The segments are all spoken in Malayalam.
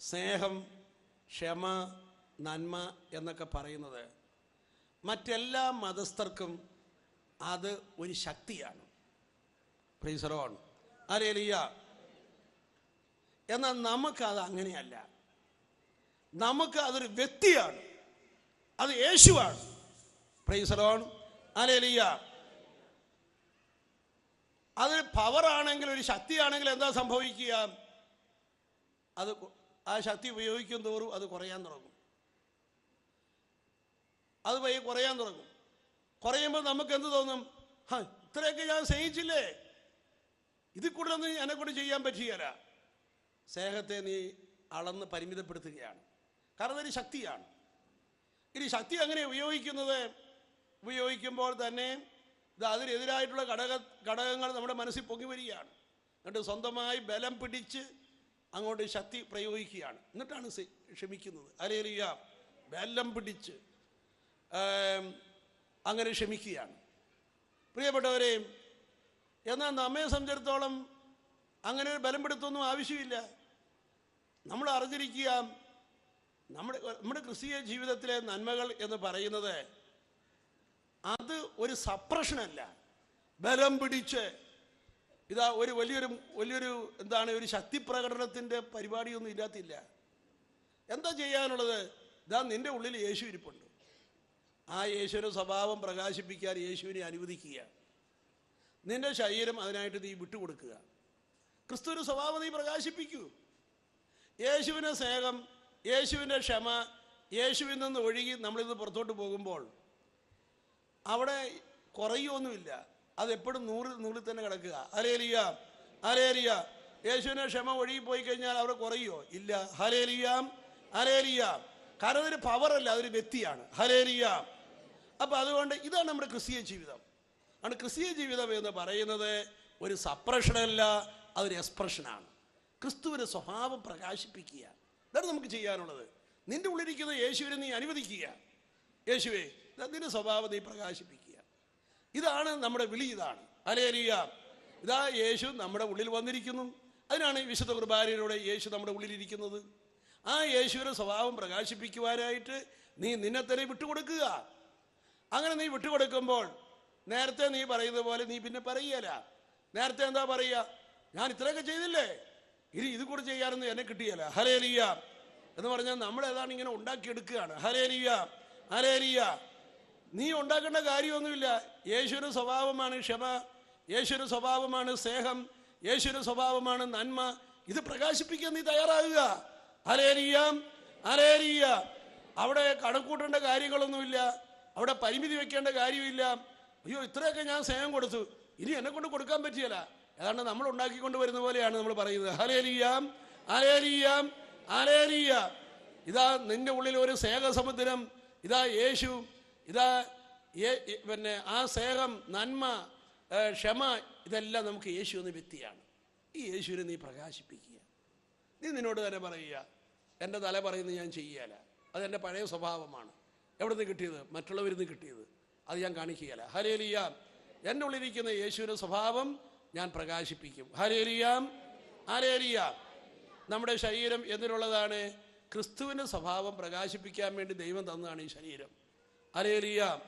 സ്നേഹം ക്ഷമ നന്മ എന്നൊക്കെ പറയുന്നത് മറ്റെല്ലാ മതസ്ഥർക്കും അത് ഒരു ശക്തിയാണ്. പ്രീസറോൺ അരേലിയ എന്നാൽ നമുക്കത് അങ്ങനെയല്ല. നമുക്ക് അതൊരു വ്യക്തിയാണ്. അത് യേശുവാണ്. പ്രൈസറോൺ അലേലിയ അതൊരു പവറാണെങ്കിൽ ഒരു ശക്തിയാണെങ്കിൽ എന്താ സംഭവിക്കുക? അത് ആ ശക്തി ഉപയോഗിക്കും തോറും അത് കുറയാൻ തുടങ്ങും. അത് പയ്യെ കുറയാൻ തുടങ്ങും. കുറയുമ്പോൾ നമുക്ക് എന്ത് തോന്നും ഇത്രയൊക്കെ ഞാൻ സ്നേഹിച്ചില്ലേ? ഇതിൽ കൂടുതലൊന്നും കൂടെ ചെയ്യാൻ പറ്റുകയില്ല. സ്നേഹത്തെ നീ അളന്ന് പരിമിതപ്പെടുത്തുകയാണ്. കാരണം ഒരു ശക്തിയാണ്. ഇനി ശക്തി അങ്ങനെ ഉപയോഗിക്കുന്നത്? ഉപയോഗിക്കുമ്പോൾ തന്നെ ഇത് അതിനെതിരായിട്ടുള്ള ഘടക ഘടകങ്ങൾ നമ്മുടെ മനസ്സിൽ പൊങ്ങി വരികയാണ്. എന്നിട്ട് സ്വന്തമായി ബലം പിടിച്ച് അങ്ങോട്ട് ശക്തി പ്രയോഗിക്കുകയാണ്. എന്നിട്ടാണ് ക്ഷമിക്കുന്നത്. അലേലിയ ബലം പിടിച്ച് അങ്ങനെ ക്ഷമിക്കുകയാണ്. പ്രിയപ്പെട്ടവരെ എന്നാൽ നമ്മെ സംബന്ധിച്ചിടത്തോളം അങ്ങനെ ഒരു ബലം പിടുത്തൊന്നും ആവശ്യമില്ല. നമ്മൾ അറിഞ്ഞിരിക്കുക നമ്മുടെ നമ്മുടെ ക്രിസ്തീയ ജീവിതത്തിലെ നന്മകൾ എന്ന് പറയുന്നത് അത് ഒരു സപ്രഷനല്ല ബലം പിടിച്ച് ഇതാ ഒരു വലിയൊരു വലിയൊരു എന്താണ് ഒരു ശക്തി പ്രകടനത്തിന്റെ പരിപാടിയൊന്നും ഇല്ലാത്തില്ല. എന്താ ചെയ്യാനുള്ളത്? ഇതാ നിന്റെ ഉള്ളിൽ യേശു ഇരിപ്പുണ്ട്. ആ യേശുവിന്റെ സ്വഭാവം പ്രകാശിപ്പിക്കാൻ യേശുവിനെ അനുവദിക്കുക. നിന്റെ ശരീരം അതിനായിട്ട് നീ വിട്ടുകൊടുക്കുക. ക്രിസ്തുവിന്റെ സ്വഭാവം നീ പ്രകാശിപ്പിക്കൂ. യേശുവിന്റെ സ്നേഹം യേശുവിന്റെ ക്ഷമ യേശുവിൽ നിന്ന് ഒഴുകി നമ്മളിത് പുറത്തോട്ട് പോകുമ്പോൾ അവിടെ കുറയൊന്നുമില്ല അത് എപ്പോഴും നൂറിൽ തന്നെ കിടക്കുക. അലേലിയ അലേലിയ യേശുവിനെ ക്ഷമ ഒഴുകി പോയി കഴിഞ്ഞാൽ അവിടെ കുറയോ ഇല്ല. ഹലേലിയാം ഹലേലിയാം കാരണം അതൊരു പവറല്ല അതൊരു വ്യക്തിയാണ്. ഹലേലിയ അപ്പം അതുകൊണ്ട് ഇതാണ് നമ്മുടെ ക്രിസ്തീയ ജീവിതം. ആണ് ക്രിസ്തീയ ജീവിതം എന്ന് പറയുന്നത് ഒരു സപ്രഷനല്ല അതൊരു എക്സ്പ്രഷനാണ് ക്രിസ്തുവിന്റെ സ്വഭാവം പ്രകാശിപ്പിക്കുക ഇതാണ് നമുക്ക് ചെയ്യാനുള്ളത്. നിന്റെ ഉള്ളിരിക്കുന്ന യേശുവിനെ നീ അനുവദിക്കുക. യേശുവേ നിന്റെ സ്വഭാവം നീ പ്രകാശിപ്പിക്കുക. ഇതാണ് നമ്മുടെ വിളി ഇതാണ്. അലേലിയ ഇതാ യേശു നമ്മുടെ ഉള്ളിൽ വന്നിരിക്കുന്നു. അതിനാണ് വിശുദ്ധ കുർബാനയിലൂടെ യേശു നമ്മുടെ ഉള്ളിലിരിക്കുന്നത്. ആ യേശുവിന്റെ സ്വഭാവം പ്രകാശിപ്പിക്കുവാനായിട്ട് നീ നിന്നെ തന്നെ വിട്ടുകൊടുക്കുക. അങ്ങനെ നീ വിട്ടുകൊടുക്കുമ്പോൾ നേരത്തെ നീ പറയുന്നത് പോലെ നീ പിന്നെ പറയുകയല്ല നേരത്തെ എന്താ പറയുക? ഞാൻ ഇത്രയൊക്കെ ചെയ്തില്ലേ? ഇനി ഇത് കൂടെ ചെയ്യാനൊന്നും എന്നെ കിട്ടിയല്ല ഹലേലിയ എന്ന് പറഞ്ഞാൽ നമ്മൾ ഏതാണ് ഇങ്ങനെ ഉണ്ടാക്കിയെടുക്കുകയാണ്. ഹലേലിയ ഹലേലിയ നീ ഉണ്ടാക്കേണ്ട കാര്യമൊന്നുമില്ല. യേശുരു സ്വഭാവമാണ് ക്ഷമ യേശുരു സ്വഭാവമാണ് സ്നേഹം യേശുരു സ്വഭാവമാണ് നന്മ. ഇത് പ്രകാശിപ്പിക്കാൻ നീ തയ്യാറാകുക. അലേരിയാം അലേരിയ അവിടെ കണക്കൂട്ടേണ്ട കാര്യങ്ങളൊന്നുമില്ല. അവിടെ പരിമിതി വെക്കേണ്ട കാര്യമില്ല. അയ്യോ ഇത്രയൊക്കെ ഞാൻ സ്നേഹം കൊടുത്തു. ഇനി എന്നെ കൊണ്ട് കൊടുക്കാൻ പറ്റിയല്ല. ഏതാണ്ട് നമ്മൾ ഉണ്ടാക്കിക്കൊണ്ട് വരുന്ന പോലെയാണ് നമ്മൾ പറയുന്നത്. ഹലേലിയാം അലേരിയാം അലേരിയ ഇതാ നിന്റെ ഉള്ളിൽ ഒരു സ്നേഹസമുദ്രം. ഇതാ യേശു ഇതാ പിന്നെ ആ സ്നേഹം നന്മ ക്ഷമ ഇതെല്ലാം നമുക്ക് യേശു എന്ന വ്യക്തിയാണ്. ഈ യേശുവിനെ നീ പ്രകാശിപ്പിക്കുക. നീ നിന്നോട് തന്നെ പറയുക എന്റെ തല പറയുന്നത് ഞാൻ ചെയ്യുകയില്ല അതെന്റെ പഴയ സ്വഭാവമാണ്. എവിടെ നിന്ന് കിട്ടിയത്? മറ്റുള്ളവരിൽ നിന്ന് കിട്ടിയത്. അത് ഞാൻ കാണിക്കുകയില്ല. ഹരേലിയാം എന്റെ ഉള്ളിലിരിക്കുന്ന യേശുവിന്റെ സ്വഭാവം ഞാൻ പ്രകാശിപ്പിക്കും. ഹരേലിയാം ഹരേലിയാം നമ്മുടെ ശരീരം എന്തിനുള്ളതാണ്? ക്രിസ്തുവിന്റെ സ്വഭാവം പ്രകാശിപ്പിക്കാൻ വേണ്ടി ദൈവം തന്നതാണ് ഈ ശരീരം. അലേലിയ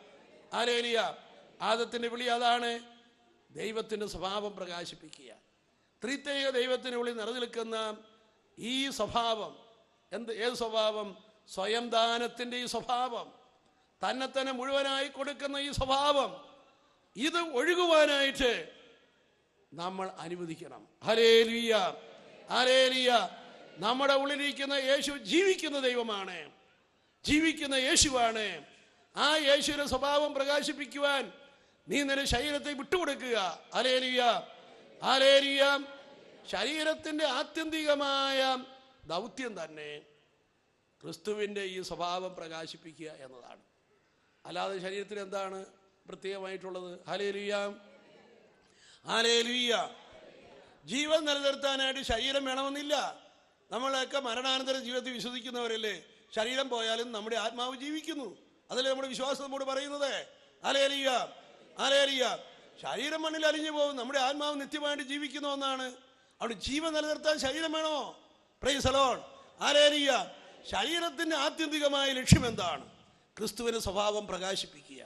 അലേലിയ. ആദത്തിന്റെ വിളി അതാണ്. ദൈവത്തിന്റെ സ്വഭാവം പ്രകാശിപ്പിക്കുക. ത്രിത്യേക ദൈവത്തിന് വിളി ഈ സ്വഭാവം എന്ത് ഏത് സ്വഭാവം? സ്വയം ദാനത്തിന്റെ ഈ സ്വഭാവം. തന്നെ തന്നെ മുഴുവനായി കൊടുക്കുന്ന ഈ സ്വഭാവം. ഇത് ഒഴുകുവാനായിട്ട് നമ്മൾ അനുവദിക്കണം. ഹരേലിയ ഹരേലിയ നമ്മുടെ ഉള്ളിലിരിക്കുന്ന യേശു ജീവിക്കുന്ന ദൈവമാണ്. ജീവിക്കുന്ന യേശുവാണ്. ആ യേശുവിന്റെ സ്വഭാവം പ്രകാശിപ്പിക്കുവാൻ നീ നിന്റെ ശരീരത്തെ വിട്ടുകൊടുക്കുക. അലേലിയ അലേലിയ ശരീരത്തിന്റെ ആത്യന്തികമായ ദൗത്യം തന്നെ ക്രിസ്തുവിന്റെ ഈ സ്വഭാവം പ്രകാശിപ്പിക്കുക എന്നതാണ്. അല്ലാതെ ശരീരത്തിൽ എന്താണ് പ്രത്യേകമായിട്ടുള്ളത്? ഹലേലിയ ഹലേലിയ ജീവൻ നിലനിർത്താനായിട്ട് ശരീരം വേണമെന്നില്ല. നമ്മളൊക്കെ മരണാനന്തര ജീവിതത്തിൽ വിശ്വസിക്കുന്നവരല്ലേ? ശരീരം പോയാലും നമ്മുടെ ആത്മാവ് ജീവിക്കുന്നു. അതല്ലേ നമ്മുടെ വിശ്വാസം നമ്മോട് പറയുന്നത് അലേലിയ അലേലിയ ശരീരം മണ്ണിൽ അലിഞ്ഞു പോകും. നമ്മുടെ ആത്മാവ് നിത്യമായിട്ട് ജീവിക്കുന്ന ഒന്നാണ് അവിടെ ജീവൻ നിലനിർത്താൻ ശരീരം വേണോ? പ്രൈസ് അലോൺ ആലേലിയ ശരീരത്തിന്റെ ആത്യന്തികമായ ലക്ഷ്യം എന്താണ്? ക്രിസ്തുവിന്റെ സ്വഭാവം പ്രകാശിപ്പിക്കുക.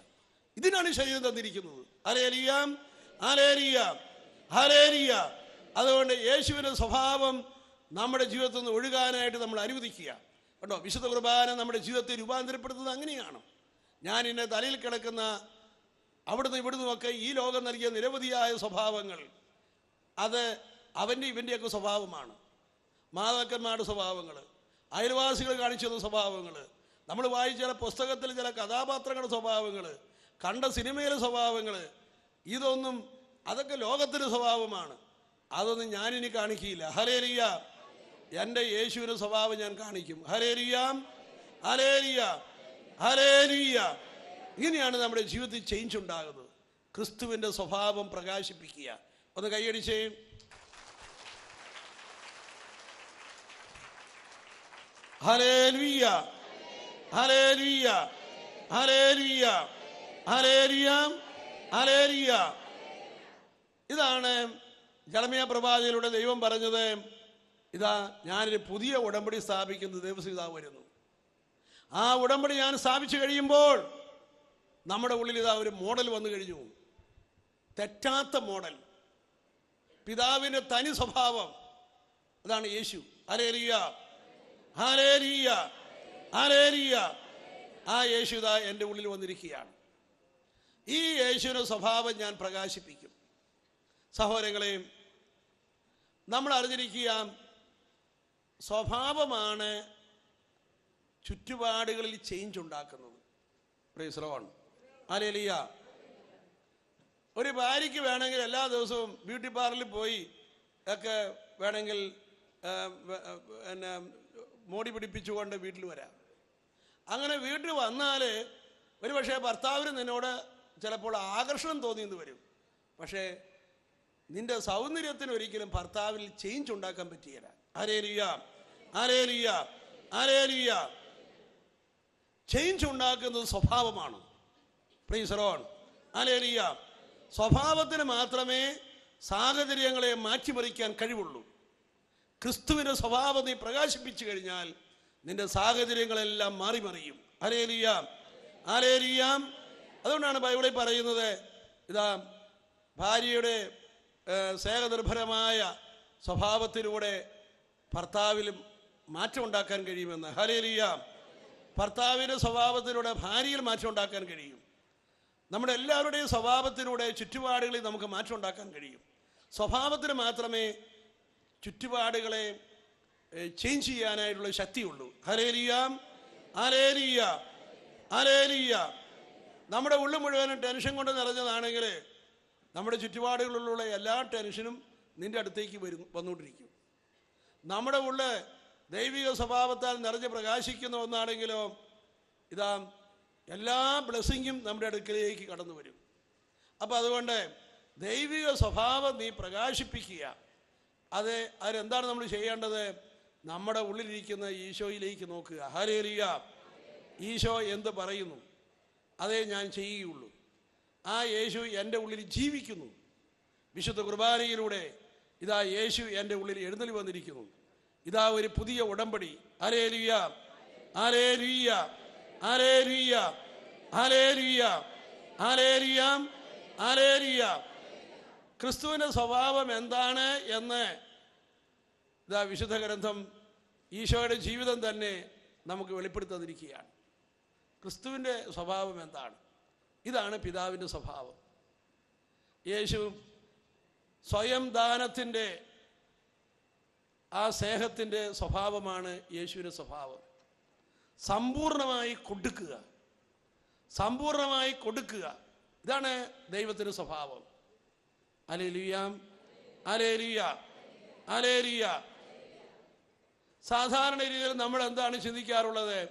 ഇതിനാണ് ശരീരം തന്നിരിക്കുന്നത്. ആലേലിയ ആലേലിയ ആലേലിയ അതുകൊണ്ട് യേശുവിന്റെ സ്വഭാവം നമ്മുടെ ജീവിതത്തിൽ നിന്ന് ഒഴുകാനായിട്ട് നമ്മൾ അനുവദിക്കുക. കേട്ടോ വിശുദ്ധ കുർബാന നമ്മുടെ ജീവിതത്തെ രൂപാന്തരപ്പെടുത്തുന്നത് അങ്ങനെയാണ്. ഞാൻ ഇന്ന തലയിൽ കിടക്കുന്ന അവിടുന്ന് ഇവിടുന്ന് ഒക്കെ ഈ ലോകം നൽകിയ നിരവധിയായ സ്വഭാവങ്ങൾ അത് അവന്റെ ഇവന്റെയൊക്കെ സ്വഭാവമാണ്. മാതാക്കന്മാരുടെ സ്വഭാവങ്ങൾ അയൽവാസികൾ കാണിച്ചു തന്ന സ്വഭാവങ്ങൾ നമ്മൾ വായിച്ച ചില പുസ്തകത്തിൽ ചില കഥാപാത്രങ്ങളുടെ സ്വഭാവങ്ങൾ കണ്ട സിനിമയിലെ സ്വഭാവങ്ങൾ ഇതൊന്നും അതൊക്കെ ലോകത്തിന്റെ സ്വഭാവമാണ്. അതൊന്നും ഞാനിനി കാണിക്കില്ല ഹലേലിയ എന്റെ യേശുവിന്റെ സ്വഭാവം ഞാൻ കാണിക്കും. ഹലേരിയാം ഹലേലിയ ഹലേലിയ ഇങ്ങനെയാണ് നമ്മുടെ ജീവിതത്തിൽ ചേഞ്ച് ഉണ്ടാകുന്നത്. ക്രിസ്തുവിന്റെ സ്വഭാവം പ്രകാശിപ്പിക്കുക. ഒന്ന് കൈയടിച്ചേ. ഹലേലുയ്യ ഹലേലുയ്യ ഹലേലുയ്യ ഹലേലിയ ഹലേലിയ ഇതാണ് ജലമിയ പ്രഭാതിയിലൂടെ ദൈവം പറഞ്ഞത്. ഇതാ ഞാനൊരു പുതിയ ഉടമ്പടി സ്ഥാപിക്കുന്ന. ദിവസം ഇതാ വരുന്നു. ആ ഉടമ്പടി ഞാൻ സ്ഥാപിച്ചു കഴിയുമ്പോൾ നമ്മുടെ ഉള്ളിൽ ഇതാ ഒരു മോഡൽ വന്നു കഴിഞ്ഞു. തെറ്റാത്ത മോഡൽ. പിതാവിന്റെ തനി സ്വഭാവം. അതാണ് യേശു. ഹലേലിയ ഹലേലിയ ഹലേലിയ ആ യേശു ഇതാ എന്റെ ഉള്ളിൽ വന്നിരിക്കുകയാണ്. ഈ യേശുവിന്റെ സ്വഭാവം ഞാൻ പ്രകാശിപ്പിക്കും. സഹോദരങ്ങളെയും നമ്മൾ അറിഞ്ഞിരിക്കുക സ്വഭാവമാണ് ചുറ്റുപാടുകളിൽ ചേഞ്ച് ഉണ്ടാക്കുന്നത്. പ്രൈസ്ലോൺ അലേലിയ ഒരു ഭാര്യയ്ക്ക് വേണമെങ്കിൽ എല്ലാ ദിവസവും ബ്യൂട്ടി പാർലറിൽ പോയി ഒക്കെ വേണമെങ്കിൽ പിന്നെ മോടി പിടിപ്പിച്ചുകൊണ്ട് വീട്ടിൽ വരാം. അങ്ങനെ വീട്ടിൽ വന്നാൽ ഒരു പക്ഷേ ഭർത്താവിന് നിന്നോട് ചിലപ്പോൾ ആകർഷണം തോന്നിയെന്ന് വരും. പക്ഷേ നിന്റെ സൗന്ദര്യത്തിന് ഒരിക്കലും ഭർത്താവിൽ ചേഞ്ച് ഉണ്ടാക്കാൻ പറ്റിയില്ല ആരേലിയ ആരേലിയ ആരേലിയ ചേഞ്ച് ഉണ്ടാക്കുന്നത് സ്വഭാവമാണ്. പ്ലീസ് റോൺ അലേലിയ സ്വഭാവത്തിന് മാത്രമേ സാഹചര്യങ്ങളെ മാറ്റിമറിക്കാൻ കഴിവുള്ളൂ. ക്രിസ്തുവിന്റെ സ്വഭാവം നീ പ്രകാശിപ്പിച്ചു കഴിഞ്ഞാൽ നിന്റെ സാഹചര്യങ്ങളെല്ലാം മാറി മറിയും അലേലിയാം ആലേലിയാം അതുകൊണ്ടാണ് ബൈബിളിൽ പറയുന്നത് ഇതാ ഭാര്യയുടെ സ്നേഹനിർഭരമായ സ്വഭാവത്തിലൂടെ ഭർത്താവിലും മാറ്റമുണ്ടാക്കാൻ കഴിയുമെന്ന്. ഹലേലിയാം ഭർത്താവിന്റെ സ്വഭാവത്തിലൂടെ ഭാര്യയിൽ മാറ്റം ഉണ്ടാക്കാൻ കഴിയും. നമ്മുടെ എല്ലാവരുടെയും സ്വഭാവത്തിലൂടെ ചുറ്റുപാടുകളിൽ നമുക്ക് മാറ്റം ഉണ്ടാക്കാൻ കഴിയും. സ്വഭാവത്തിന് മാത്രമേ ചുറ്റുപാടുകളെ ചേഞ്ച് ചെയ്യാനായിട്ടുള്ള ശക്തിയുള്ളൂ. ഹരേലിയാം ആലേലിയ ആലേലിയ നമ്മുടെ ഉള്ളു മുഴുവനും ടെൻഷൻ കൊണ്ട് നിറഞ്ഞതാണെങ്കിൽ നമ്മുടെ ചുറ്റുപാടുകളിലുള്ള എല്ലാ ടെൻഷനും നിന്റെ അടുത്തേക്ക് വരും വന്നുകൊണ്ടിരിക്കും. നമ്മുടെ ഉള്ളിൽ ദൈവിക സ്വഭാവത്താൽ നിറഞ്ഞ് പ്രകാശിക്കുന്ന ഒന്നാണെങ്കിലോ ഇതാ എല്ലാ ബ്ലെസ്സിങ്ങും നമ്മുടെ അടുക്കലേക്ക് കടന്നു വരും. അപ്പം അതുകൊണ്ട് ദൈവിക സ്വഭാവം നീ പ്രകാശിപ്പിക്കുക. അത് അതിലെന്താണ് നമ്മൾ ചെയ്യേണ്ടത്? നമ്മുടെ ഉള്ളിലിരിക്കുന്ന ഈശോയിലേക്ക് നോക്കുക. ഹരേലിയ ഈശോ എന്ത് പറയുന്നു? അതേ ഞാൻ ചെയ്യുകയുള്ളൂ. ആ യേശു എന്റെ ഉള്ളിൽ ജീവിക്കുന്നു. വിശുദ്ധ കുർബാനയിലൂടെ ഇതാ യേശു എന്റെ ഉള്ളിൽ എഴുന്നള്ളി വന്നിരിക്കുന്നു. ഇതാ ഒരു പുതിയ ഉടമ്പടി. അലേലിയ അലേലിയ അലേലിയ ലുയാം അലേലിയ അലേലിയ ക്രിസ്തുവിന്റെ സ്വഭാവം എന്താണ് എന്ന് ഇതാ വിശുദ്ധ ഗ്രന്ഥം ഈശോയുടെ ജീവിതം തന്നെ നമുക്ക് വെളിപ്പെടുത്താതിരിക്കുകയാണ് ക്രിസ്തുവിന്റെ സ്വഭാവം എന്താണ്? ഇതാണ് പിതാവിന്റെ സ്വഭാവം. യേശു സ്വയം ദാനത്തിന്റെ ആ സ്നേഹത്തിന്റെ സ്വഭാവമാണ് യേശുവിന്റെ സ്വഭാവം. സമ്പൂർണമായി കൊടുക്കുക. സമ്പൂർണമായി കൊടുക്കുക. ഇതാണ് ദൈവത്തിന്റെ സ്വഭാവം. അലേലിയാം അലേലിയ അലേലിയ സാധാരണ രീതിയിൽ നമ്മൾ എന്താണ് ചിന്തിക്കാറുള്ളത്?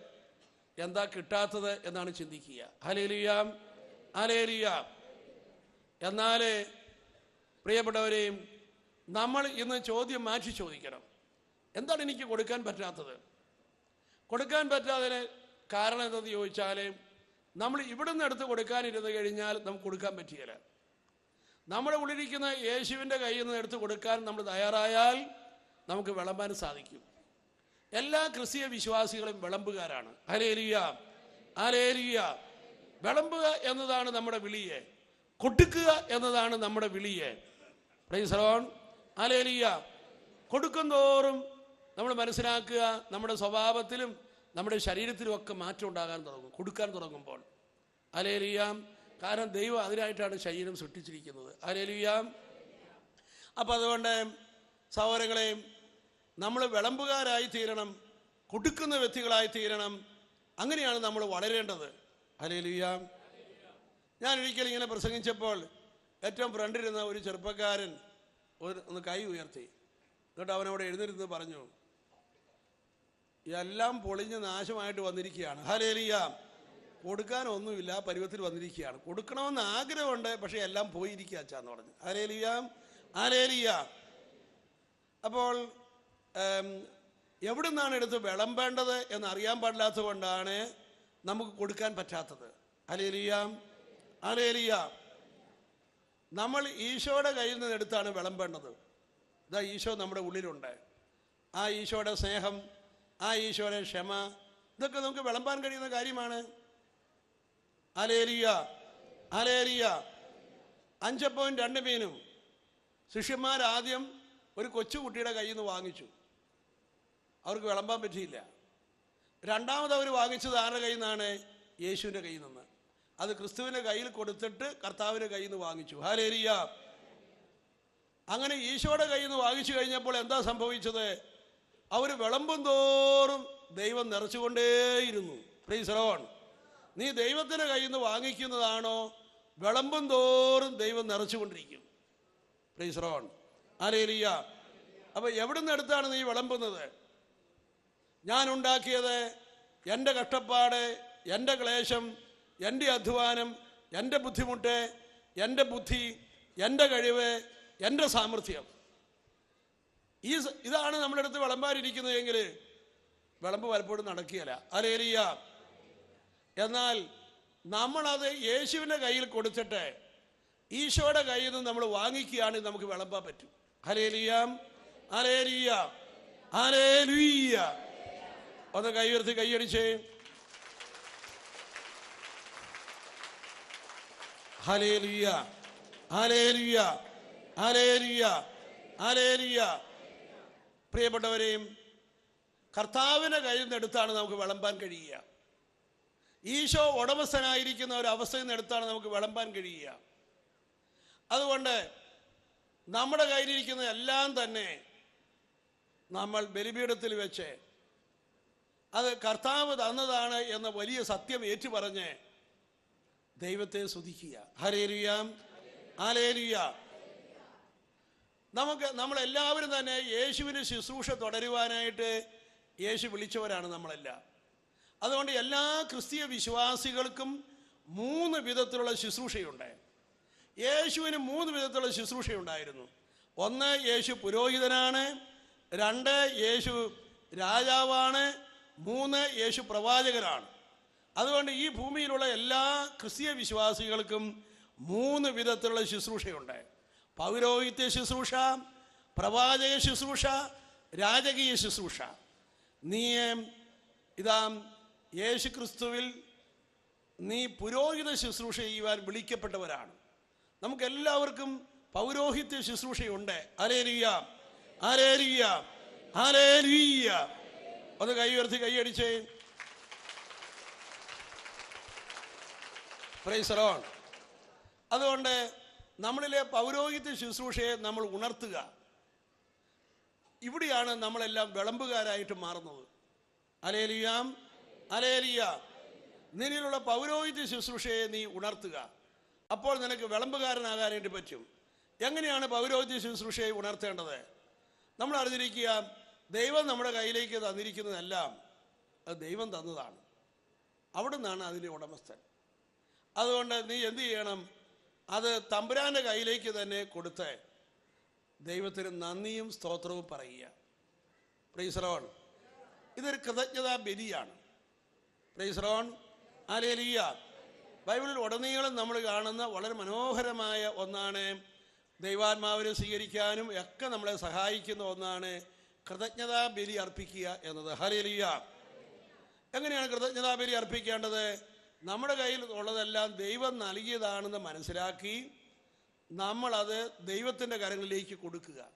എന്താ കിട്ടാത്തത് എന്നാണ് ചിന്തിക്കുക. അലേലിയാം അലേലിയ എന്നാൽ പ്രിയപ്പെട്ടവരെയും നമ്മൾ ഇന്ന് ചോദ്യം മാറ്റി ചോദിക്കണം. എന്താണ് എനിക്ക് കൊടുക്കാൻ പറ്റാത്തത്? കൊടുക്കാൻ പറ്റാത്തതിന് കാരണം എന്തെന്ന് ചോദിച്ചാൽ നമ്മൾ ഇവിടുന്ന് എടുത്ത് കൊടുക്കാനിരുന്ന് കഴിഞ്ഞാൽ നമുക്ക് കൊടുക്കാൻ പറ്റുകയില്ല നമ്മുടെ ഉള്ളിരിക്കുന്ന യേശുവിന്റെ കയ്യിൽ നിന്ന് എടുത്ത് കൊടുക്കാൻ നമ്മൾ തയ്യാറായാൽ നമുക്ക് വിളമ്പാൻ സാധിക്കും. എല്ലാ ക്രിസ്തീയ വിശ്വാസികളും വിളമ്പുകാരാണ്. അലേലിയ അലേലിയ വിളമ്പുക എന്നതാണ് നമ്മുടെ വിളിയെ. കൊടുക്കുക എന്നതാണ് നമ്മുടെ വിളിയെ. പ്രൈസറോൺ അലേലിയ കൊടുക്കും തോറും നമ്മൾ മനസ്സിലാക്കുക നമ്മുടെ സ്വഭാവത്തിലും നമ്മുടെ ശരീരത്തിലും ഒക്കെ മാറ്റം ഉണ്ടാകാൻ തുടങ്ങും കൊടുക്കാൻ തുടങ്ങുമ്പോൾ. അലേലിയാം കാരണം ദൈവം അതിനായിട്ടാണ് ശരീരം സൃഷ്ടിച്ചിരിക്കുന്നത്. അലേലിയാം അപ്പം അതുകൊണ്ട് സഹോദരങ്ങളെയും നമ്മൾ വിളമ്പുകാരായി തീരണം കൊടുക്കുന്ന വ്യക്തികളായി തീരണം അങ്ങനെയാണ് നമ്മൾ വളരേണ്ടത്. അലേലിയാം ഞാൻ ഒരിക്കൽ ഇങ്ങനെ പ്രസംഗിച്ചപ്പോൾ ഏറ്റവും ഫ്രണ്ടിരുന്ന ഒരു ചെറുപ്പക്കാരൻ ഒരു ഒന്ന് കൈ ഉയർത്തി. എന്നിട്ട് അവനവിടെ എഴുന്നേരുന്ന് പറഞ്ഞു എല്ലാം പൊളിഞ്ഞ് നാശമായിട്ട് വന്നിരിക്കുകയാണ്. ഹലേലിയ കൊടുക്കാനൊന്നുമില്ല പരുവത്തിൽ വന്നിരിക്കുകയാണ്. കൊടുക്കണമെന്ന് ആഗ്രഹമുണ്ട് പക്ഷേ എല്ലാം പോയിരിക്കുക അച്ഛാന്ന് പറഞ്ഞു. ഹലേലിയ ഹലേലിയ അപ്പോൾ എവിടെ നിന്നാണ് എടുത്ത് വിളമ്പേണ്ടത് എന്ന് അറിയാൻ പാടില്ലാത്തത് കൊണ്ടാണ് നമുക്ക് കൊടുക്കാൻ പറ്റാത്തത്. അലേലിയ അലേലിയ നമ്മൾ ഈശോയുടെ കയ്യിൽ നിന്ന് എടുത്താണ് വിളമ്പേണ്ടത്. ഇതാ ഈശോ നമ്മുടെ ഉള്ളിലുണ്ട്. ആ ഈശോയുടെ സ്നേഹം ആ ഈശോയുടെ ക്ഷമ. ഇതൊക്കെ നമുക്ക് വിളമ്പാൻ കഴിയുന്ന കാര്യമാണ്. അലേലിയ അലേലിയ അഞ്ചപ്പവും രണ്ട് മീനും. ശിഷ്യന്മാരാദ്യം ഒരു കൊച്ചുകുട്ടിയുടെ കയ്യിൽ നിന്ന് വാങ്ങിച്ചു. അവർക്ക് വിളമ്പാൻ പറ്റിയില്ല. രണ്ടാമത് അവർ വാങ്ങിച്ചത് ആരുടെ കയ്യിൽ നിന്നാണ്? യേശുവിന്റെ കയ്യിൽ നിന്ന്. അത് ക്രിസ്തുവിന്റെ കയ്യിൽ കൊടുത്തിട്ട് കർത്താവിന്റെ കയ്യിൽ നിന്ന് വാങ്ങിച്ചു. ഹാലേരിയ അങ്ങനെ ഈശോയുടെ കയ്യിൽ നിന്ന് വാങ്ങിച്ചു കഴിഞ്ഞപ്പോൾ എന്താ സംഭവിച്ചത്? അവർ വിളമ്പും തോറും ദൈവം നിറച്ചുകൊണ്ടേയിരുന്നു. പ്രീസറോൺ നീ ദൈവത്തിന്റെ കയ്യിൽ നിന്ന് വാങ്ങിക്കുന്നതാണോ? വിളമ്പും തോറും ദൈവം നിറച്ചുകൊണ്ടിരിക്കും. പ്രീസറോൺ ആരേലിയ അപ്പൊ എവിടുന്ന് എടുത്താണ് നീ വിളമ്പുന്നത്? ഞാൻ ഉണ്ടാക്കിയത് എന്റെ കഷ്ടപ്പാട് എന്റെ ക്ലേശം എന്റെ അധ്വാനം എന്റെ ബുദ്ധിമുട്ട് എന്റെ ബുദ്ധി എന്റെ കഴിവ് എന്റെ സാമർഥ്യം. ഈ ഇതാണ് നമ്മുടെ അടുത്ത് വിളമ്പാനിരിക്കുന്നതെങ്കിൽ വിളമ്പ് പലപ്പോഴും നടക്കുകയല്ല. അലേലിയ എന്നാൽ നമ്മളത് യേശുവിന്റെ കയ്യിൽ കൊടുത്തിട്ട് ഈശോയുടെ കയ്യിൽ നിന്ന് നമ്മൾ വാങ്ങിക്കുകയാണെങ്കിൽ നമുക്ക് വിളമ്പാൻ പറ്റും. ഹലേലിയാം ഹലേലിയ ഹലേലുയ്യ ഒന്ന് കൈ ഉയർത്തി കൈയടിച്ചേ ഹലേലിയ ഹലേലിയ ഹലേലിയ ഹലേലിയ പ്രിയപ്പെട്ടവരെയും കർത്താവിനെ കയ്യിൽ നിന്നെടുത്താണ് നമുക്ക് വിളമ്പാൻ കഴിയുക. ഈശോ ഉടമസ്ഥനായിരിക്കുന്ന ഒരു അവസ്ഥയിൽ നിന്ന് എടുത്താണ് നമുക്ക് വിളമ്പാൻ കഴിയുക. അതുകൊണ്ട് നമ്മുടെ കയ്യിലിരിക്കുന്ന എല്ലാം തന്നെ നമ്മൾ ബലിപീഠത്തിൽ വെച്ച് അത് കർത്താവ് തന്നതാണ് എന്ന വലിയ സത്യം ഏറ്റുപറഞ്ഞ് ദൈവത്തെ സ്തുതിക്കുക. ഹരേരുയാം ആലേലിയ. നമുക്ക് നമ്മളെല്ലാവരും തന്നെ യേശുവിന് ശുശ്രൂഷ തുടരുവാനായിട്ട് യേശു വിളിച്ചവരാണ് നമ്മളെല്ലാം. അതുകൊണ്ട് എല്ലാ ക്രിസ്തീയ വിശ്വാസികൾക്കും മൂന്ന് വിധത്തിലുള്ള ശുശ്രൂഷയുണ്ട്. യേശുവിന് മൂന്ന് വിധത്തിലുള്ള ശുശ്രൂഷയുണ്ടായിരുന്നു. ഒന്ന് യേശു പുരോഹിതനാണ്. രണ്ട് യേശു രാജാവാണ്. മൂന്ന് യേശു പ്രവാചകനാണ്. അതുകൊണ്ട് ഈ ഭൂമിയിലുള്ള എല്ലാ ക്രിസ്തീയ വിശ്വാസികൾക്കും മൂന്ന് വിധത്തിലുള്ള ശുശ്രൂഷയുണ്ട്. പൗരോഹിത്യ ശുശ്രൂഷ പ്രവാചക ശുശ്രൂഷ രാജകീയ ശുശ്രൂഷ. നീ ഇതാ യേശു ക്രിസ്തുവിൽ നീ പുരോഹിത ശുശ്രൂഷ ചെയ്യുവാൻ വിളിക്കപ്പെട്ടവരാണ്. നമുക്ക് എല്ലാവർക്കും പൗരോഹിത്യ ശുശ്രൂഷയുണ്ട്. അലേലിയ അലേലിയ ആരേരിയ ഒന്ന് കൈ ഉയർത്തി കൈയടിച്ചേ പ്രൈസറോൺ അതുകൊണ്ട് നമ്മളിലെ പൗരോഹിത്യ ശുശ്രൂഷയെ നമ്മൾ ഉണർത്തുക. ഇവിടെയാണ് നമ്മളെല്ലാം വിളമ്പുകാരായിട്ട് മാറുന്നത്. അലേലിയാം അലേലിയ നിന്നിലുള്ള പൗരോഹിത്യ ശുശ്രൂഷയെ നീ ഉണർത്തുക. അപ്പോൾ നിനക്ക് വിളമ്പുകാരനാകാനായിട്ട് പറ്റും. എങ്ങനെയാണ് പൗരോഹിത്യ ശുശ്രൂഷയെ ഉണർത്തേണ്ടത്? നമ്മൾ അറിഞ്ഞിരിക്കുക ദൈവം നമ്മുടെ കയ്യിലേക്ക് തന്നിരിക്കുന്നതെല്ലാം അത് ദൈവം തന്നതാണ്. അവിടെ നിന്നാണ് അതിന്റെ ഉടമസ്ഥൻ. അതുകൊണ്ട് നീ എന്ത് ചെയ്യണം? അത് തമ്പുരാന്റെ കയ്യിലേക്ക് തന്നെ കൊടുത്ത് ദൈവത്തിന് നന്ദിയും സ്തോത്രവും പറയുക. പ്രൈസറോൺ ഇതൊരു കൃതജ്ഞതാ ബലിയാണ്. പ്രൈസറോൺ ആലേലിയ ബൈബിളിൽ ഉടനീളം നമ്മൾ കാണുന്ന വളരെ മനോഹരമായ ഒന്നാണ് ദൈവാത്മാവിനെ സ്വീകരിക്കാനും ഒക്കെ നമ്മളെ സഹായിക്കുന്ന ഒന്നാണ് കൃതജ്ഞതാ ബലി അർപ്പിക്കുക എന്നത്. ഹലേലിയ എങ്ങനെയാണ് കൃതജ്ഞതാ ബലി അർപ്പിക്കേണ്ടത്? നമ്മുടെ കയ്യിൽ ഉള്ളതെല്ലാം ദൈവം നൽകിയതാണെന്ന് മനസ്സിലാക്കി നമ്മളത് ദൈവത്തിന്റെ കരങ്ങളിലേക്ക് കൊടുക്കുക.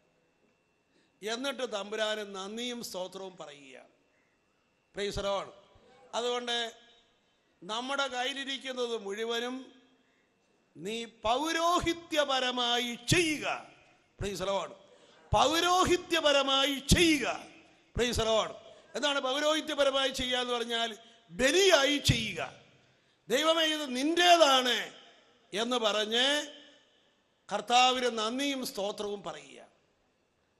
എന്നിട്ട് തമ്പുരാന് നന്ദിയും സ്തോത്രവും പറയുക. പ്രൈസറോൺ അതുകൊണ്ട് നമ്മുടെ കയ്യിലിരിക്കുന്നത് മുഴുവനും നീ പൗരോഹിത്യപരമായി ചെയ്യുക. പ്രൈസറോൺ പൗരോഹിത്യപരമായി ചെയ്യുക. പ്രൈസറോൺ എന്താണ് പൗരോഹിത്യപരമായി ചെയ്യുക എന്ന് പറഞ്ഞാൽ ബലിയായി ചെയ്യുക. ദൈവമേ ഇത് നിന്റേതാണ് എന്ന് പറഞ്ഞ് കർത്താവിന് നന്ദിയും സ്തോത്രവും പറയുക.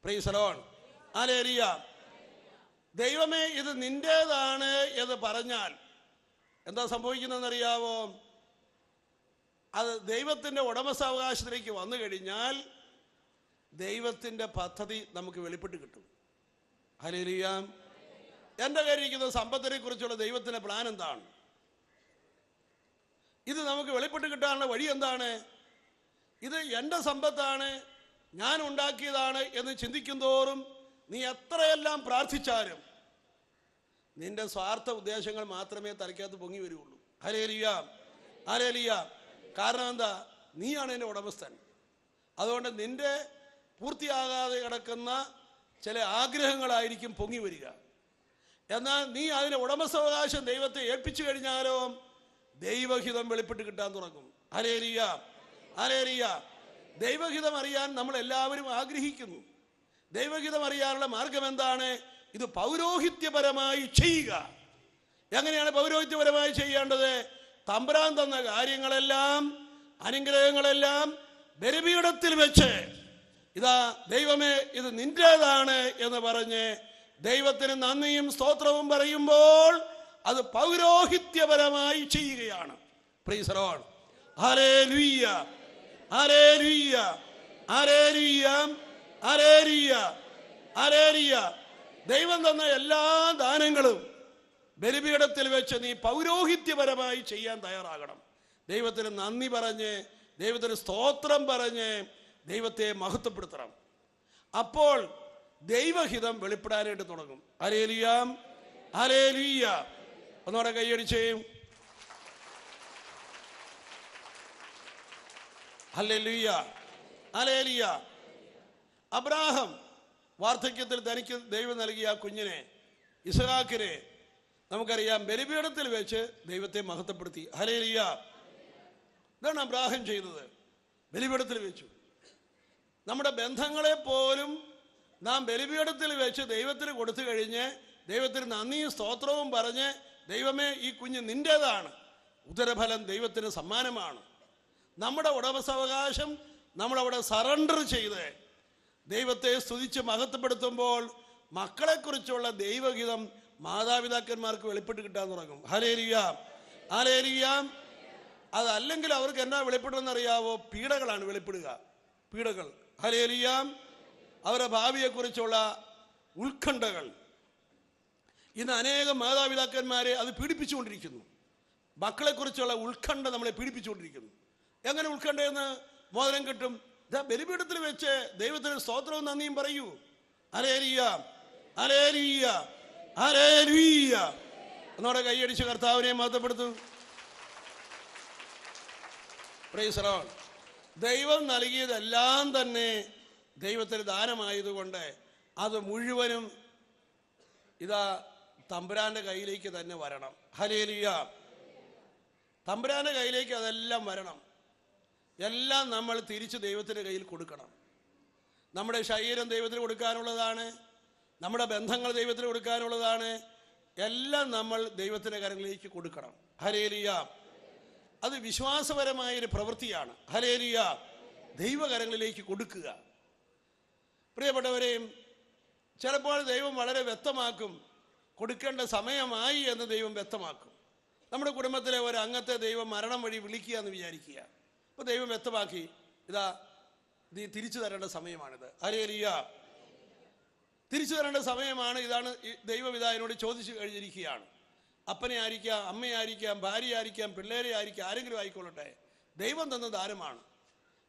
പ്രീസലോൺ ആലേരിയ ദൈവമേ ഇത് നിന്റേതാണ് എന്ന് പറഞ്ഞാൽ എന്താ സംഭവിക്കുന്നതെന്നറിയാവോ? അത് ദൈവത്തിന്റെ ഉടമസ്ഥാവകാശത്തിലേക്ക് വന്നു കഴിഞ്ഞാൽ ദൈവത്തിന്റെ പദ്ധതി നമുക്ക് വെളിപ്പെട്ട് കിട്ടും. ഹലേലിയാം എന്റെ കയ്യിലിരിക്കുന്ന സമ്പത്തിനെ കുറിച്ചുള്ള ദൈവത്തിന്റെ പ്ലാൻ എന്താണ്? ഇത് നമുക്ക് വെളിപ്പെട്ട് കിട്ടാനുള്ള വഴി എന്താണ്? ഇത് എന്റെ സമ്പത്താണ് ഞാൻ ഉണ്ടാക്കിയതാണ് എന്ന് ചിന്തിക്കും തോറും നീ എത്രയെല്ലാം പ്രാർത്ഥിച്ചാലും നിന്റെ സ്വാർത്ഥ ഉദ്ദേശങ്ങൾ മാത്രമേ തലയ്ക്കകത്ത് പൊങ്ങി വരികയുള്ളൂ ഹലേലിയ ഹലേലിയ കാരണം എന്താ? നീയാണ് എന്റെ ഉടമസ്ഥൻ. അതുകൊണ്ട് നിന്റെ പൂർത്തിയാകാതെ കിടക്കുന്ന ചില ആഗ്രഹങ്ങളായിരിക്കും പൊങ്ങി വരിക. എന്നാൽ നീ അതിന് ഉടമസ്ഥാവകാശം ദൈവത്തെ ഏൽപ്പിച്ചു കഴിഞ്ഞാലോ ദൈവഹിതം വെളിപ്പെട്ട് കിട്ടാൻ തുടങ്ങും. അലേരിയ അലേരിയ ദൈവഹിതം അറിയാൻ നമ്മൾ എല്ലാവരും ആഗ്രഹിക്കുന്നു. ദൈവഹിതം അറിയാനുള്ള മാർഗം എന്താണ്? ഇത് പൗരോഹിത്യപരമായി ചെയ്യുക. എങ്ങനെയാണ് പൗരോഹിത്യപരമായി ചെയ്യേണ്ടത്? തമ്പുരാൻ തന്ന കാര്യങ്ങളെല്ലാം അനുഗ്രഹങ്ങളെല്ലാം ബലിപീഠത്തിൽ വെച്ച് ഇതാ ദൈവമേ ഇത് നിന്റേതാണ് എന്ന് പറഞ്ഞ് ദൈവത്തിന് നന്ദിയും സ്തോത്രവും പറയുമ്പോൾ അത് പൗരോഹിത്യപരമായി ചെയ്യുകയാണ്. ദൈവം തന്ന എല്ലാ ദാനങ്ങളും ബലിപീഠത്തിൽ വെച്ച് നീ പൗരോഹിത്യപരമായി ചെയ്യാൻ തയ്യാറാകണം. ദൈവത്തിന് നന്ദി പറഞ്ഞ് ദൈവത്തിന് സ്തോത്രം പറഞ്ഞ് ദൈവത്തെ മഹത്വപ്പെടുത്തണം. അപ്പോൾ ദൈവഹിതം വെളിപ്പെടാനായിട്ട് തുടങ്ങും. അലേലിയാം അലേലിയ ഒന്നോടെ കൈയടിച്ചേ ഹല്ലേലൂയ അബ്രാഹം വാർദ്ധക്യത്തിൽ തനിക്ക് ദൈവം നൽകിയ ആ കുഞ്ഞിനെ ഇസഹാക്കിനെ നമുക്കറിയാം ബലിപീഠത്തിൽ വെച്ച് ദൈവത്തെ മഹത്വപ്പെടുത്തി. ഹലേലിയ ഇതാണ് അബ്രാഹം ചെയ്തത്. ബലിപീഠത്തിൽ വെച്ചു. നമ്മുടെ ബന്ധങ്ങളെ പോലും നാം ബലിപീഠത്തിൽ വെച്ച് ദൈവത്തിന് കൊടുത്തു കഴിഞ്ഞ് ദൈവത്തിന് നന്ദിയും സ്തോത്രവും പറഞ്ഞ് ദൈവമേ ഈ കുഞ്ഞ് നിന്റേതാണ് ഉദരഫലം ദൈവത്തിന് സമ്മാനമാണ്. നമ്മുടെ ഉടമസവകാശം നമ്മളവിടെ സറണ്ടർ ചെയ്ത് ദൈവത്തെ സ്തുതിച്ച് മഹത്വപ്പെടുത്തുമ്പോൾ മക്കളെക്കുറിച്ചുള്ള ദൈവഹിതം മാതാപിതാക്കന്മാർക്ക് വെളിപ്പെട്ട് കിട്ടാൻ തുടങ്ങും. ഹലേരിയാം ഹലേരിയാം അതല്ലെങ്കിൽ അവർക്ക് എന്നാ വെളിപ്പെടണം അറിയാവോ പീഡകളാണ് വെളിപ്പെടുക. പീഡകൾ. ഹലേരിയാം അവരുടെ ഭാവിയെക്കുറിച്ചുള്ള ഉത്കണ്ഠകൾ. ഇന്ന് അനേകം മാതാപിതാക്കന്മാരെ അത് പീഡിപ്പിച്ചുകൊണ്ടിരിക്കുന്നു. മക്കളെക്കുറിച്ചുള്ള ഉത്കണ്ഠ നമ്മളെ പീഡിപ്പിച്ചുകൊണ്ടിരിക്കുന്നു. എങ്ങനെ ഉത്കണ്ഠയെന്ന് മോദനം കിട്ടും? ഇതാ ബലിപീഠത്തിൽ വെച്ച് ദൈവത്തിന് സ്തോത്രവും നന്ദിയും പറയൂ. അലേരിയ അലേരിയ അലേരിയ എന്നോടെ കൈയടിച്ച് കർത്താവിനെ മഹത്വപ്പെടുത്തും. ദൈവം നൽകിയതെല്ലാം തന്നെ ദൈവത്തിന് ദാനമായതുകൊണ്ട് അത് മുഴുവനും ഇതാ തമ്പുരാന്റെ കയ്യിലേക്ക് തന്നെ വരണം. ഹലേലിയ തമ്പുരാന്റെ കയ്യിലേക്ക് അതെല്ലാം വരണം. എല്ലാം നമ്മൾ തിരിച്ച് ദൈവത്തിന്റെ കയ്യിൽ കൊടുക്കണം. നമ്മുടെ ശരീരം ദൈവത്തിന് കൊടുക്കാനുള്ളതാണ്. നമ്മുടെ ബന്ധങ്ങൾ ദൈവത്തിന് കൊടുക്കാനുള്ളതാണ്. എല്ലാം നമ്മൾ ദൈവത്തിന്റെ കരങ്ങളിലേക്ക് കൊടുക്കണം. ഹലേലിയ അത് വിശ്വാസപരമായൊരു പ്രവൃത്തിയാണ്. ഹലേലിയ ദൈവകരങ്ങളിലേക്ക് കൊടുക്കുക. പ്രിയപ്പെട്ടവരെയും ചിലപ്പോൾ ദൈവം വളരെ വ്യക്തമാക്കും. കൊടുക്കേണ്ട സമയമായി എന്ന് ദൈവം വ്യക്തമാക്കും. നമ്മുടെ കുടുംബത്തിലെ ഒരു അംഗത്തെ ദൈവം മരണം വഴി വിളിക്കുക എന്ന് വിചാരിക്കുക. അപ്പോൾ ദൈവം വ്യക്തമാക്കി ഇതാ നീ തിരിച്ചു തരേണ്ട സമയമാണിത്. അരേലിയ തിരിച്ചു തരേണ്ട സമയമാണ് ഇതാണ് ദൈവവിധ എന്നോട് ചോദിച്ചു കഴിഞ്ഞിരിക്കുകയാണ്. അപ്പനെ ആയിരിക്കാം അമ്മയായിരിക്കാം ഭാര്യ ആയിരിക്കാം പിള്ളേരെ ആയിരിക്കാം ആരെങ്കിലും ആയിക്കൊള്ളട്ടെ. ദൈവം തന്ന ദാരമാണ്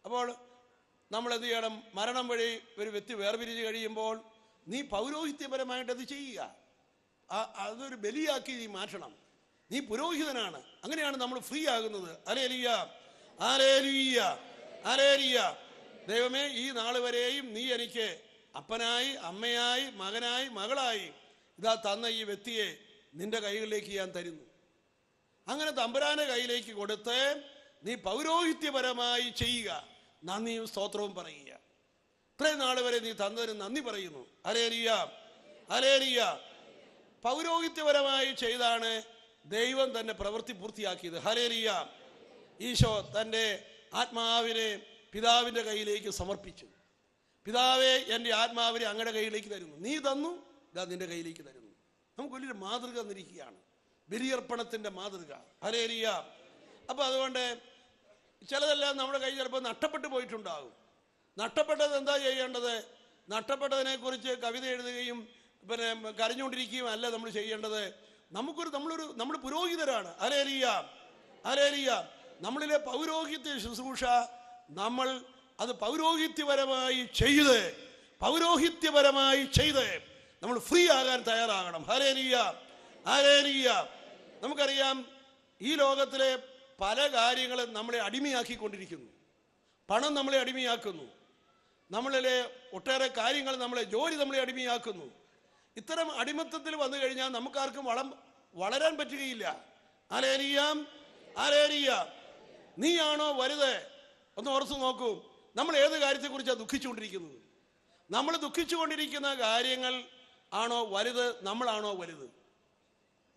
അപ്പോൾ നമ്മൾ എന്ത് ചെയ്യണം? മരണം വഴി ഒരു വ്യക്തി വേർപിരിഞ്ഞ് കഴിയുമ്പോൾ നീ പൗരോഹിത്യപരമായിട്ട് അത് ചെയ്യുക. അതൊരു ബലിയാക്കി നീ മാറ്റണം. നീ പുരോഹിതനാണ്. അങ്ങനെയാണ് നമ്മൾ ഫ്രീ ആകുന്നത്. അലേലിയ ആലേലിയ ആലേലിയ ദൈവമേ ഈ നാൾ വരെയും നീ എനിക്ക് അപ്പനായി അമ്മയായി മകനായി മകളായി ഇതാ തന്ന ഈ വ്യക്തിയെ നിന്റെ കൈകളിലേക്ക് ഞാൻ തരുന്നു. അങ്ങനെ തമ്പുരാന്റെ കയ്യിലേക്ക് കൊടുത്ത് നീ പൗരോഹിത്യപരമായി ചെയ്യുക. നന്ദിയും സ്തോത്രവും പറയുക. ഇത്രയും നാൾ വരെ നീ തന്നതിന് നന്ദി പറയുന്നു. അലേലിയ അലേലിയ പൗരോഹിത്യപരമായി ചെയ്താണ് ദൈവം തന്നെ പ്രവൃത്തി പൂർത്തിയാക്കിയത്. ഹലേലിയ ഈശോ തന്റെ ആത്മാവിനെ പിതാവിന്റെ കയ്യിലേക്ക് സമർപ്പിച്ചു. പിതാവെ എന്റെ ആത്മാവിനെ അങ്ങയുടെ കയ്യിലേക്ക് തരുന്നു. നീ തന്നു ഇതാ നിന്റെ കയ്യിലേക്ക് തരുന്നു. നമുക്ക് വലിയൊരു മാതൃക തന്നിരിക്കുകയാണ്. ബലിയർപ്പണത്തിന്റെ മാതൃക. ഹലേലിയ അപ്പോൾ അതുകൊണ്ട് ചിലതെല്ലാം നമ്മുടെ കയ്യിൽ ചിലപ്പോൾ നഷ്ടപ്പെട്ടു പോയിട്ടുണ്ടാകും. നഷ്ടപ്പെട്ടത് എന്താ ചെയ്യേണ്ടത്? നഷ്ടപ്പെട്ടതിനെ കുറിച്ച് കവിത എഴുതുകയും പിന്നെ കരഞ്ഞുകൊണ്ടിരിക്കുകയും അല്ല നമ്മൾ ചെയ്യേണ്ടത്. നമുക്കൊരു നമ്മളൊരു നമ്മൾ പുരോഹിതരാണ്. അലേലിയ അലേലിയ നമ്മളിലെ പൗരോഹിത്യ ശുശ്രൂഷ നമ്മൾ അത് പൗരോഹിത്യപരമായി ചെയ്ത് പൗരോഹിത്യപരമായി ചെയ്ത് നമ്മൾ ഫ്രീ ആകാൻ തയ്യാറാകണം. ഹലേലിയ ഹലേലിയ നമുക്കറിയാം ഈ ലോകത്തിലെ പല കാര്യങ്ങളും നമ്മളെ അടിമയാക്കിക്കൊണ്ടിരിക്കുന്നു. പണം നമ്മളെ അടിമയാക്കുന്നു. നമ്മളിലെ ഒട്ടേറെ കാര്യങ്ങൾ നമ്മളെ ജോലി നമ്മളെ അടിമയാക്കുന്നു. ഇത്തരം അടിമത്തത്തിൽ വന്നു കഴിഞ്ഞാൽ നമുക്കാർക്കും വളം വളരാൻ പറ്റുകയില്ല. ആലേരിയാം ആലേരിയാം നീയാണോ വലുത്? ഒന്ന് ഓർത്ത് നോക്കൂ. നമ്മൾ ഏത് കാര്യത്തെക്കുറിച്ചാണ് ദുഃഖിച്ചുകൊണ്ടിരിക്കുന്നത്? നമ്മൾ ദുഃഖിച്ചുകൊണ്ടിരിക്കുന്ന കാര്യങ്ങൾ ആണോ വലുത്? നമ്മളാണോ വലുത്?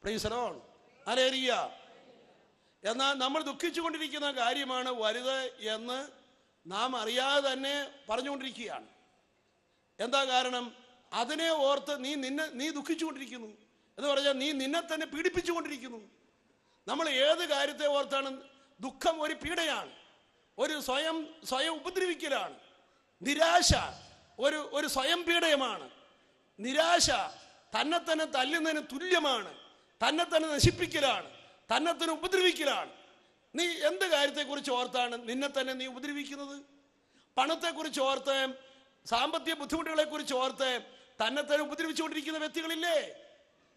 പ്രീസറോൺ അലേരിയ എന്നാൽ നമ്മൾ ദുഃഖിച്ചുകൊണ്ടിരിക്കുന്ന കാര്യമാണ് വലുത് എന്ന് നാം അറിയാതെ തന്നെ പറഞ്ഞുകൊണ്ടിരിക്കുകയാണ്. എന്താ കാരണം? അതിനെ ഓർത്ത് നീ നിന്നെ നീ ദുഃഖിച്ചുകൊണ്ടിരിക്കുന്നു. എന്ന് പറഞ്ഞാൽ നീ നിന്നെ തന്നെ പീഡിപ്പിച്ചുകൊണ്ടിരിക്കുന്നു. നമ്മൾ ഏത് കാര്യത്തെ ഓർത്താണ്? ദുഃഖം ഒരു പീഡയാണ്. ഒരു സ്വയം സ്വയം ഉപദ്രവിക്കലാണ്. നിരാശ ഒരു ഒരു സ്വയം പീഡയമാണ്. നിരാശ തന്നെ തന്നെ തല്ലുന്നതിന് തുല്യമാണ്. തന്നെ തന്നെ നശിപ്പിക്കലാണ്. തന്നെ തന്നെ ഉപദ്രവിക്കലാണ്. നീ എന്ത് കാര്യത്തെക്കുറിച്ച് ഓർത്താണ് നിന്നെ തന്നെ നീ ഉപദ്രവിക്കുന്നത്? പണത്തെക്കുറിച്ച് ഓർത്ത് സാമ്പത്തിക ബുദ്ധിമുട്ടുകളെക്കുറിച്ച് ഓർത്ത് തന്നെ തന്നെ ഉപദ്രവിച്ചുകൊണ്ടിരിക്കുന്ന വ്യക്തികളില്ലേ?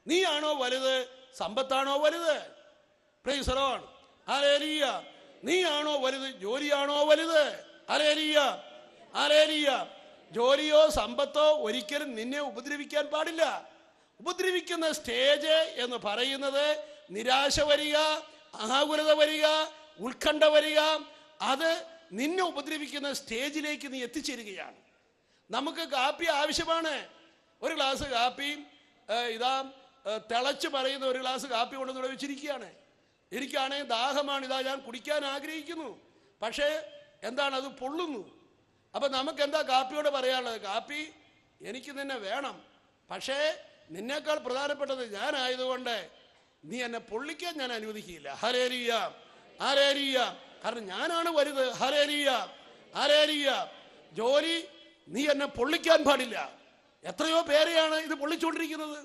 നീയാണോ വലുത്? സമ്പത്താണോ വലുത്? പ്രൈസറോൺ അലേലിയ നീയാണോ വലുത്? ജോലിയാണോ വലുത്? അലേലിയ അലേലിയ ജോലിയോ സമ്പത്തോ ഒരിക്കലും നിന്നെ ഉപദ്രവിക്കാൻ പാടില്ല. ഉപദ്രവിക്കുന്ന സ്റ്റേജ് എന്ന് പറയുന്നത് നിരാശ വരിക ആകുലത വരിക ഉത്കണ്ഠ വരിക അത് നിന്നെ ഉപദ്രവിക്കുന്ന സ്റ്റേജിലേക്ക് നീ എത്തിച്ചേരുകയാണ്. നമുക്ക് കാപ്പി ആവശ്യമാണ്. ഒരു ഗ്ലാസ് കാപ്പി ഇതാ തിളച്ച് പറയുന്ന ഒരു ഗ്ലാസ് കാപ്പി കൊണ്ടുവന്ന് ഇവിടെ എനിക്കാണെങ്കിൽ ദാഹമാണ് ഇതാ ഞാൻ കുടിക്കാൻ ആഗ്രഹിക്കുന്നു. പക്ഷേ എന്താണ് അത് പൊള്ളുന്നു? അപ്പൊ നമുക്ക് എന്താ കാപ്പിയോട് പറയാനുള്ളത്? കാപ്പി എനിക്ക് നിന്നെ വേണം. പക്ഷേ നിന്നേക്കാൾ പ്രധാനപ്പെട്ടത് ഞാനായതുകൊണ്ട് നീ എന്നെ പൊള്ളിക്കാൻ ഞാൻ അനുവദിക്കില്ല ഹരേരിയ ആരേരിയ കാരണം ഞാനാണ് വലുത്. ഹരേരിയ ആരേരിയ ജോലി നീ എന്നെ പൊള്ളിക്കാൻ പാടില്ല. എത്രയോ പേരെയാണ് ഇത് പൊള്ളിച്ചുകൊണ്ടിരിക്കുന്നത്.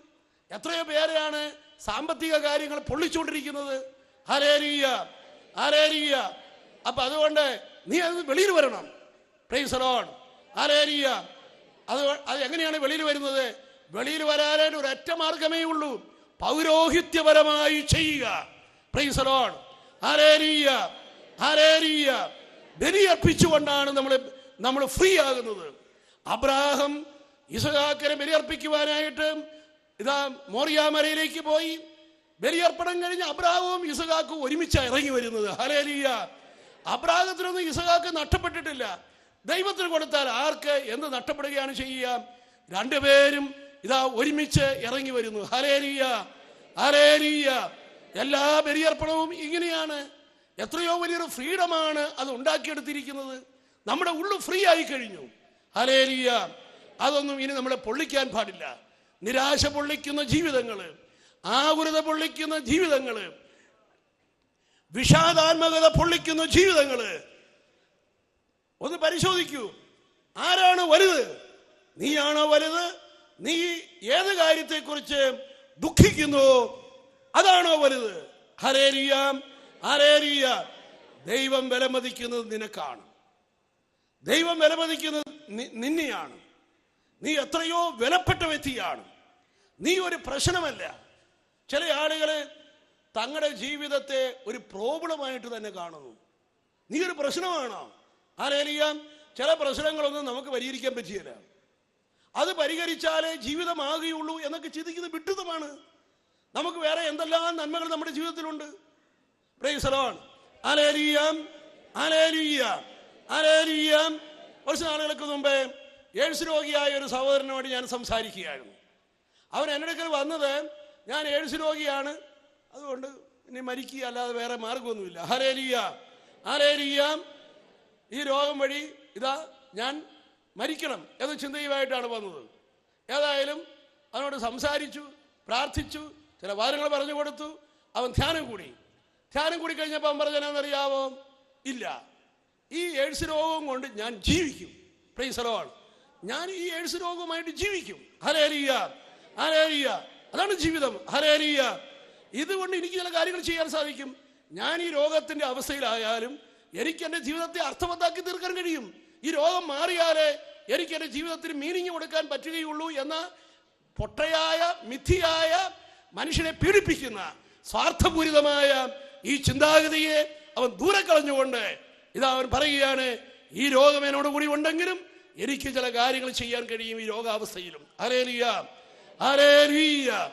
എത്രയോ പേരെയാണ് സാമ്പത്തിക കാര്യങ്ങൾ പൊള്ളിച്ചുകൊണ്ടിരിക്കുന്നത്. ഹരേരിയ ഹരേരിയ അപ്പൊ അതുകൊണ്ട് നീ അത് വെളിയിൽ വരണം. പ്രൈസറോൺ ഹരേരിയ അത് അത് എങ്ങനെയാണ് വെളിയിൽ വരുന്നത്? വെളിയിൽ വരാനായിട്ട് ഒരൊറ്റ മാർഗമേ ഉള്ളൂ. പൗരോഹിത്യപരമായി ചെയ്യുക. പ്രൈസറോൺ ഹരേരിയ ഹരേരിയ ബലിയർപ്പിച്ചുകൊണ്ടാണ് നമ്മൾ നമ്മൾ ഫ്രീ ആകുന്നത്. അബ്രാഹം ഇസഹാക്കിനെ ബലിയർപ്പിക്കുവാനായിട്ട് ഇതാ മോറിയാമരയിലേക്ക് പോയി. ബലിയർപ്പണം കഴിഞ്ഞ് അബ്രാഹവും ഇസഹാക്കും ഒരുമിച്ച് ഇറങ്ങി വരുന്നത്. ഹലേലിയ അബ്രാഹത്തിനൊന്നും ഇസഹാക്ക് നഷ്ടപ്പെട്ടിട്ടില്ല. ദൈവത്തിന് കൊടുത്താൽ ആർക്ക് എന്ത് നഷ്ടപ്പെടുകയാണ് ചെയ്യുക? രണ്ടുപേരും ഇതാ ഒരുമിച്ച് ഇറങ്ങി വരുന്നു. ഹലേലിയ ഹലേലിയ എല്ലാ ബലിയർപ്പണവും ഇങ്ങനെയാണ്. എത്രയോ വലിയൊരു ഫ്രീഡമാണ് അത് ഉണ്ടാക്കിയെടുത്തിരിക്കുന്നത്. നമ്മുടെ ഉള്ളു ഫ്രീ ആയി കഴിഞ്ഞു. ഹലേലിയ അതൊന്നും ഇനി നമ്മളെ പൊള്ളിക്കാൻ പാടില്ല. നിരാശ പൊള്ളിക്കുന്ന ജീവിതങ്ങൾ ആകുലത പൊള്ളിക്കുന്ന ജീവിതങ്ങൾ വിഷാദാത്മകത പൊള്ളിക്കുന്ന ജീവിതങ്ങൾ ഒന്ന് പരിശോധിക്കൂ. ആരാണ് വലുത്? നീയാണോ വലുത്? നീ ഏത് കാര്യത്തെക്കുറിച്ച് ദുഃഖിക്കുന്നു? അതാണോ വലുത്? ഹരേരിയ ഹരേരിയ ദൈവം വിലമതിക്കുന്നത് നിനക്കാണ്. ദൈവം വിലമതിക്കുന്നത് നിന്നെയാണ്. നീ എത്രയോ വിലപ്പെട്ട വ്യക്തിയാണ്. നീ ഒരു പ്രശ്നമല്ല. ചില ആളുകൾ തങ്ങളുടെ ജീവിതത്തെ ഒരു പ്രോബ്ലമായിട്ട് തന്നെ കാണുന്നു. നീ ഒരു പ്രശ്നമാണോ? ആരേലിയാം ചില പ്രശ്നങ്ങളൊന്നും നമുക്ക് പരിഹരിക്കാൻ പറ്റിയില്ല. അത് പരിഹരിച്ചാലേ ജീവിതമാകുകയുള്ളൂ എന്നൊക്കെ ചിന്തിക്കുന്നത് വിട്ടുതമാണ്. നമുക്ക് വേറെ എന്തെല്ലാം നന്മകൾ നമ്മുടെ ജീവിതത്തിലുണ്ട്? പ്രൈസലോൺ ആലേലിയാം ആലേലിയാം ആലേലിയാം കുറച്ച് നാളുകൾക്ക് മുമ്പേ എയ്ഡ്സ് രോഗിയായ ഒരു സഹോദരനോട് ഞാൻ സംസാരിക്കുകയായിരുന്നു. അവൻ എന്റെ അടുക്കൽ വന്നത് ഞാൻ എയ്ഡ്സ് രോഗിയാണ്. അതുകൊണ്ട് ഇനി മരിക്കുക അല്ലാതെ വേറെ മാർഗമൊന്നുമില്ല ഹരേലിയ ഹരേലിയ ഈ രോഗം വഴി ഇതാ ഞാൻ മരിക്കണം എന്ന ചിന്തയുമായിട്ടാണ് വന്നത്. ഏതായാലും അവനോട് സംസാരിച്ചു പ്രാർത്ഥിച്ചു ചില വാരങ്ങൾ പറഞ്ഞു കൊടുത്തു. അവൻ ധ്യാനം കൂടി. ധ്യാനം കൂടി കഴിഞ്ഞപ്പോൾ അവൻ പറഞ്ഞതെന്നറിയാവോ ഇല്ല. ഈ എയ്ഡ്സ് രോഗം കൊണ്ട് ഞാൻ ജീവിക്കും. പ്രൈസലോൺ ഞാൻ ഈ എയ്ഡ്സ് രോഗവുമായിട്ട് ജീവിക്കും. ഹലേലിയ ഹലേലിയ. അതാണ് ജീവിതം. ഹലേലിയ. ഇതുകൊണ്ട് എനിക്ക് ചില കാര്യങ്ങൾ ചെയ്യാൻ സാധിക്കും. ഞാൻ ഈ രോഗത്തിന്റെ അവസ്ഥയിലായാലും എനിക്ക് എന്റെ ജീവിതത്തെ അർത്ഥവത്താക്കി തീർക്കാൻ കഴിയും. ഈ രോഗം മാറിയാലേ എനിക്ക് എന്റെ ജീവിതത്തിന് മീനിങ് കൊടുക്കാൻ പറ്റുകയുള്ളൂ എന്ന പൊട്ടയായ മിഥിയായ മനുഷ്യനെ പീഡിപ്പിക്കുന്ന സ്വാർത്ഥപൂരിതമായ ഈ ചിന്താഗതിയെ അവൻ ദൂരെ കളഞ്ഞുകൊണ്ട് ഇതാ അവൻ പറയുകയാണ് ഈ രോഗം എന്നോട് കൂടി ഉണ്ടെങ്കിലും എനിക്ക് ചില കാര്യങ്ങൾ ചെയ്യാൻ കഴിയും ഈ രോഗാവസ്ഥയിലും. Aralia aralia